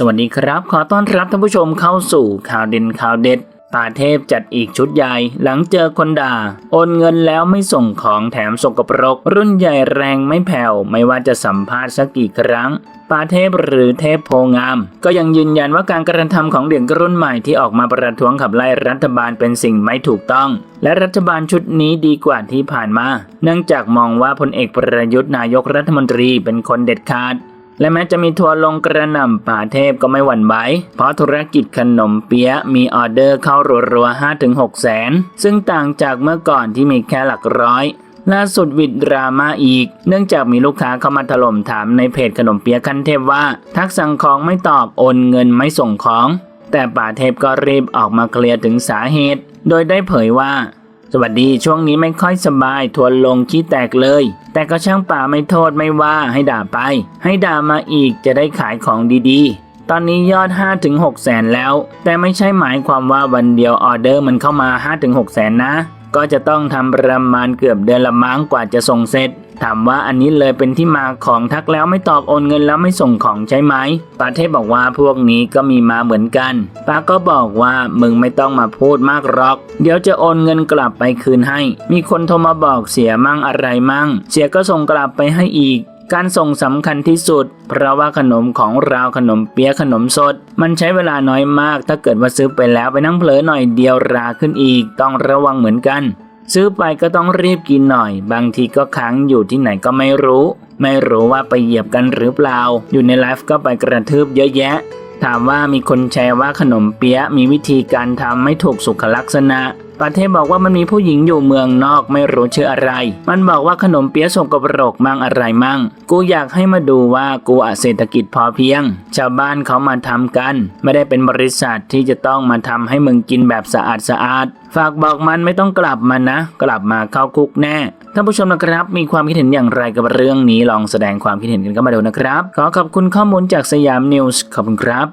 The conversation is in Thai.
สวัสดีครับ ขอต้อนรับท่านผู้ชมเข้าสู่ข่าวเด่นข่าวเด็ดป่าเทพจัดอีกชุดใหญ่หลังเจอคนด่า โอนเงินแล้วไม่ส่งของแถมสกปรก รุ่นใหญ่แรงไม่แผ่ว ไม่ว่าจะสัมภาษณ์สักกี่ครั้งป่าเทพหรือเทพโพงาม ก็ยังยืนยันว่าการกระทำของเด็กรุ่นใหม่ที่ออกมาประท้วงขับไล่รัฐบาลเป็นสิ่งไม่ถูกต้อง และรัฐบาลชุดนี้ดีกว่าที่ผ่านมา เนื่องจากมองว่าพลเอกประยุทธ์นายกรัฐมนตรีเป็นคนเด็ดขาด และแม้จะมีทัวร์ลงกระหน่ำป่าเทพก็ไม่หวั่นไหว เพราะธุรกิจขนมเปี๊ยะมีออเดอร์เข้ารัวๆ5-6แสน ซึ่งต่างจากเมื่อก่อนที่มีแค่หลักร้อยล่าสุดวิดดราม่าอีก เนื่องจากมีลูกค้าเข้ามาถล่มถามในเพจขนมเปี๊ยะขั้นเทพว่า ทักสั่งของไม่ตอบโอนเงินไม่ส่งของ แต่ป่าเทพก็รีบออกมาเคลียร์ถึงสาเหตุ โดยได้เผยว่า สวัสดีช่วงนี้ไม่ค่อยสบายทวนลงขี้แตกเลย แต่ก็ช่างป่าไม่โทษไม่ว่าให้ด่าไป ให้ด่ามาอีกจะได้ขายของดีๆ ตอนนี้ยอด 5-6 แสนแล้ว แต่ไม่ใช่หมายความว่าวันเดียวออเดอร์มันเข้ามา 5-6 แสนนะ ก็จะต้องทำประมาณเกือบเดือนละมั้งกว่าจะส่งเสร็จ ถามว่าอันนี้เลยเป็นที่มาของทักแล้วไม่ตอบโอนเงินแล้วไม่ส่งของใช่ไหมปาเทพบอกว่าพวกนี้ก็มีมาเหมือนกันป้าก็บอกว่ามึงไม่ต้องมาพูดมากหรอก เดี๋ยวจะโอนเงินกลับไปคืนให้ มีคนโทรมาบอกเสียมั่งอะไรมั่ง เสียก็ส่งกลับไปให้อีก การส่งสำคัญที่สุด เพราะว่าขนมของเราขนมเปี๊ยะขนมสด มันใช้เวลาน้อยมาก ถ้าเกิดว่าซื้อไปแล้วไปนั่งเผลอหน่อยเดียวราขึ้นอีก ต้องระวังเหมือนกัน ซื้อไปก็ต้องรีบกินหน่อย บางทีก็ค้างอยู่ที่ไหนก็ไม่รู้ ไม่รู้ว่าไปเหยียบกันหรือเปล่า อยู่ในไลฟ์ก็ไปกระทืบเยอะแยะ ถามว่ามีคนแชร์ว่าขนมเปี๊ยะมีวิธีการทำไม่ถูกสุขลักษณะ ประเทศบอกว่ามันมีผู้หญิงอยู่เมืองนอกไม่รู้ชื่ออะไร มันบอกว่าขนมเปี๊ยะส่งกระโรกมั่งอะไรมั่ง กูอยากให้มาดูว่ากูอเศรษฐกิจพอเพียง ชาวบ้านเขามาทำกัน ไม่ได้เป็นบริษัทที่จะต้องมาทำให้มึงกินแบบสะอาดสะอาด ฝากบอกมันไม่ต้องกลับมานะ กลับมาเข้าคุกแน่ท่านผู้ชมนะครับ มีความคิดเห็นอย่างไรกับเรื่องนี้ลองแสดงความคิดเห็นกันเข้ามาดูนะครับ ขอขอบคุณข้อมูลจากสยามนิวส์ขอบคุณครับ